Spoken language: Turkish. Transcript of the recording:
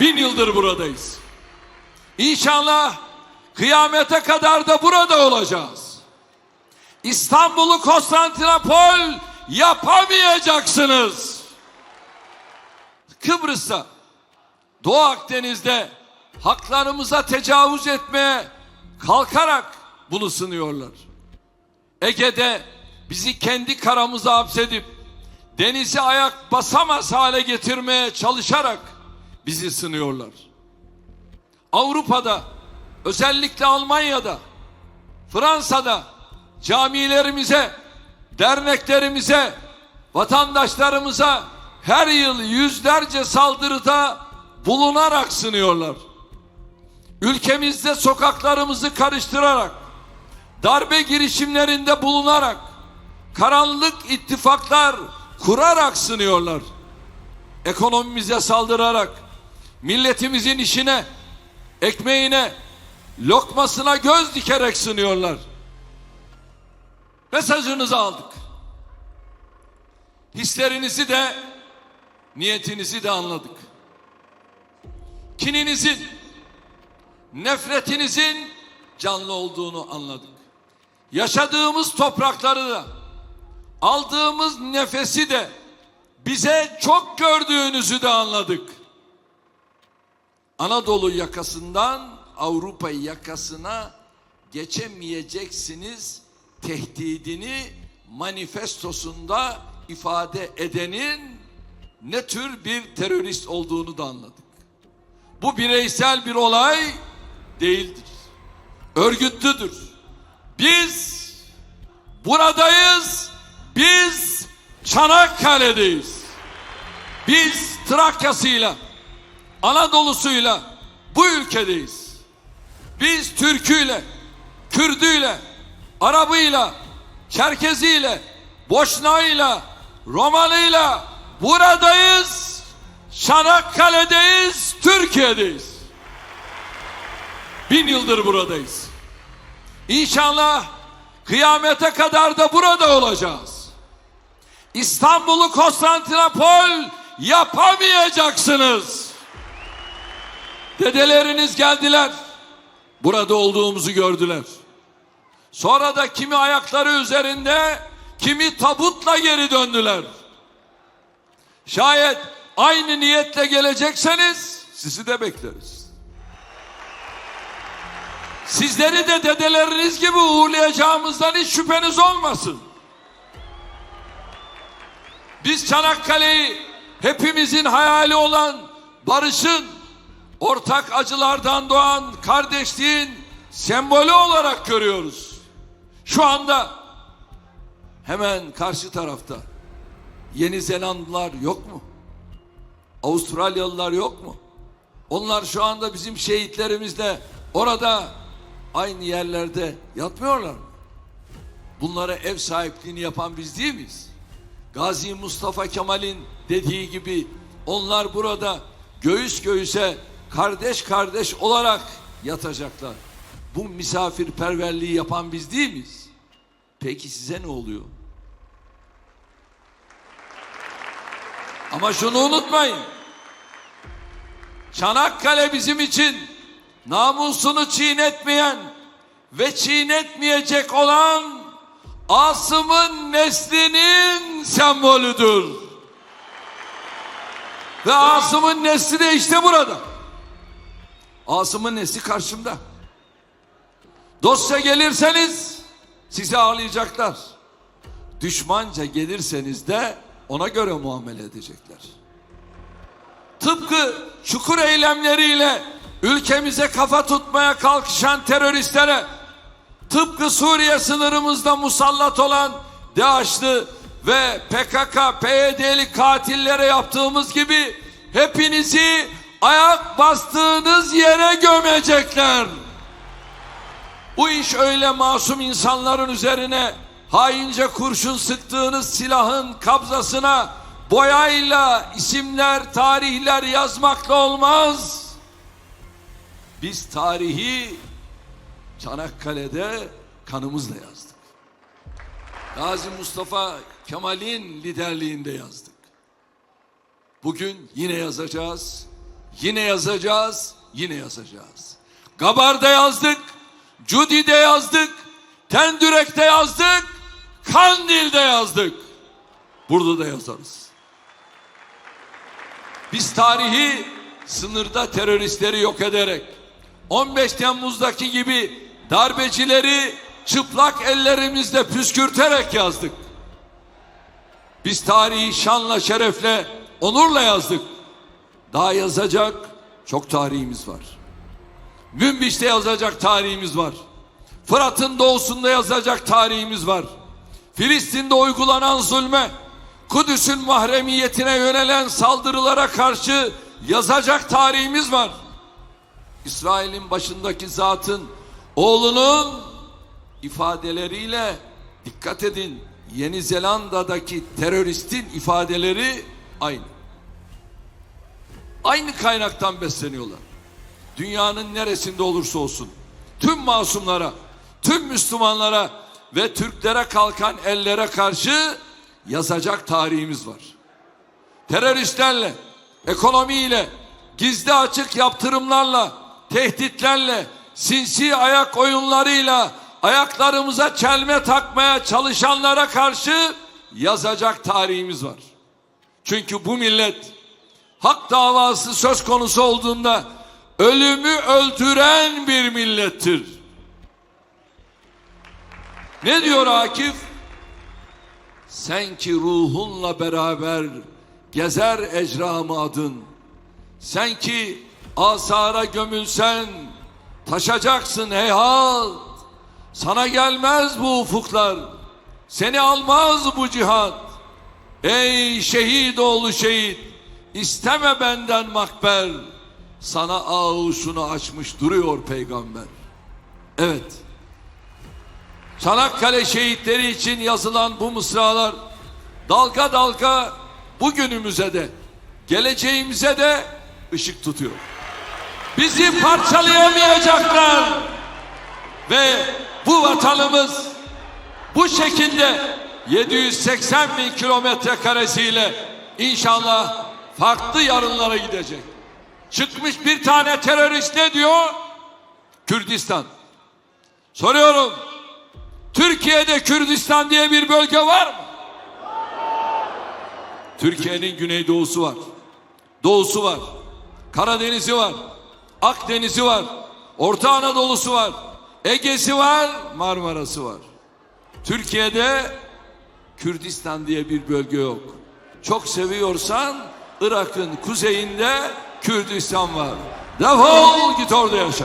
Bin yıldır buradayız. İnşallah kıyamete kadar da burada olacağız. İstanbul'u Konstantinopol yapamayacaksınız. Kıbrıs'ta, Doğu Akdeniz'de haklarımıza tecavüz etmeye kalkarak bunu sınıyorlar. Ege'de bizi kendi karamıza hapsedip denizi ayak basamaz hale getirmeye çalışarak bizi sınıyorlar. Avrupa'da özellikle Almanya'da Fransa'da camilerimize, derneklerimize, vatandaşlarımıza her yıl yüzlerce saldırıda bulunarak sınıyorlar. Ülkemizde sokaklarımızı karıştırarak, darbe girişimlerinde bulunarak, karanlık ittifaklar kurarak sınıyorlar. Ekonomimize saldırarak, milletimizin işine, ekmeğine, lokmasına göz dikerek sınıyorlar. Mesajınızı aldık. Hislerinizi de niyetinizi de anladık. Kininizin, nefretinizin canlı olduğunu anladık. Yaşadığımız toprakları da, aldığımız nefesi de bize çok gördüğünüzü de anladık. Anadolu yakasından Avrupa yakasına geçemeyeceksiniz tehdidini manifestosunda ifade edenin ne tür bir terörist olduğunu da anladık. Bu bireysel bir olay değildir. Örgütlüdür. Biz buradayız. Biz Çanakkale'deyiz. Biz Trakya'sıyla, Anadolu'suyla bu ülkedeyiz. Biz Türküyle, Kürdüyle, Arabıyla, Çerkeziyle, Boşnağıyla, Romalıyla buradayız. Çanakkale'deyiz, Türkiye'deyiz. Bin yıldır buradayız. İnşallah kıyamete kadar da burada olacağız. İstanbul'u Konstantinopol yapamayacaksınız. Dedeleriniz geldiler. Burada olduğumuzu gördüler. Sonra da kimi ayakları üzerinde, kimi tabutla geri döndüler. Şayet aynı niyetle gelecekseniz sizi de bekleriz. Sizleri de dedeleriniz gibi uğurlayacağımızdan hiç şüpheniz olmasın. Biz Çanakkale'yi hepimizin hayali olan barışın, ortak acılardan doğan kardeşliğin sembolü olarak görüyoruz. Şu anda hemen karşı tarafta Yeni Zelandılar yok mu? Avustralyalılar yok mu? Onlar şu anda bizim şehitlerimizle orada aynı yerlerde yatmıyorlar mı? Bunlara ev sahipliğini yapan biz değil miyiz? Gazi Mustafa Kemal'in dediği gibi onlar burada göğüs göğüse kardeş kardeş olarak yatacaklar. Bu misafirperverliği yapan biz değil miyiz? Peki size ne oluyor? Ama şunu unutmayın. Çanakkale bizim için namusunu çiğnetmeyen ve çiğnetmeyecek olan Asım'ın neslinin sembolüdür. Ve Asım'ın nesli de işte burada. Asım'ın nesli karşımda. Dostça gelirseniz sizi ağırlayacaklar. Düşmanca gelirseniz de ona göre muamele edecekler. Tıpkı çukur eylemleriyle ülkemize kafa tutmaya kalkışan teröristlere tıpkı Suriye sınırımızda musallat olan DAEŞ'lı ve PKK, PYD'li katillere yaptığımız gibi hepinizi ayak bastığınız yere gömecekler. Bu iş öyle masum insanların üzerine haince kurşun sıktığınız silahın kabzasına boyayla isimler, tarihler yazmakla olmaz. Biz tarihi Çanakkale'de kanımızla yazdık. Gazi Mustafa Kemal'in liderliğinde yazdık. Bugün yine yazacağız, Yine yazacağız, yine yazacağız. Gabar'da yazdık, Cudi'de yazdık, Tendürek'te yazdık, Kandil'de yazdık. Burada da yazarız. Biz tarihi sınırda teröristleri yok ederek 15 Temmuz'daki gibi darbecileri çıplak ellerimizle püskürterek yazdık. Biz tarihi şanla, şerefle, onurla yazdık. Daha yazacak çok tarihimiz var. Münbiş'te yazacak tarihimiz var. Fırat'ın doğusunda yazacak tarihimiz var. Filistin'de uygulanan zulme, Kudüs'ün mahremiyetine yönelen saldırılara karşı yazacak tarihimiz var. İsrail'in başındaki zatın oğlunun ifadeleriyle dikkat edin Yeni Zelanda'daki teröristin ifadeleri aynı. Aynı kaynaktan besleniyorlar. Dünyanın neresinde olursa olsun tüm masumlara, tüm Müslümanlara ve Türklere kalkan ellere karşı yazacak tarihimiz var. Teröristlerle, ekonomiyle, gizli açık yaptırımlarla, tehditlerle, sinsi ayak oyunlarıyla ayaklarımıza çelme takmaya çalışanlara karşı yazacak tarihimiz var. Çünkü bu millet hak davası söz konusu olduğunda ölümü öldüren bir millettir. Ne diyor Akif? Sen ki ruhunla beraber gezer ecramı adın. Sen ki asara gömülsen taşacaksın heyhat. Sana gelmez bu ufuklar. Seni almaz bu cihat. Ey şehit oğlu şehit. İsteme benden makber. Sana ağuşunu açmış duruyor peygamber. Evet. Çanakkale şehitleri için yazılan bu mısralar dalga dalga bugünümüze de geleceğimize de ışık tutuyor. Bizi parçalayamayacaklar ve bu vatanımız bu şekilde 780 bin kilometre karesiyle inşallah farklı yarınlara gidecek. Çıkmış bir tane terörist ne diyor? Kürdistan. Soruyorum. Türkiye'de Kürdistan diye bir bölge var mı? Türkiye'nin güneydoğusu var. Doğusu var. Karadeniz'i var. Akdeniz'i var. Orta Anadolu'su var. Ege'si var. Marmara'sı var. Türkiye'de Kürdistan diye bir bölge yok. Çok seviyorsan Irak'ın kuzeyinde Kürdistan var. Defol git orada yaşa.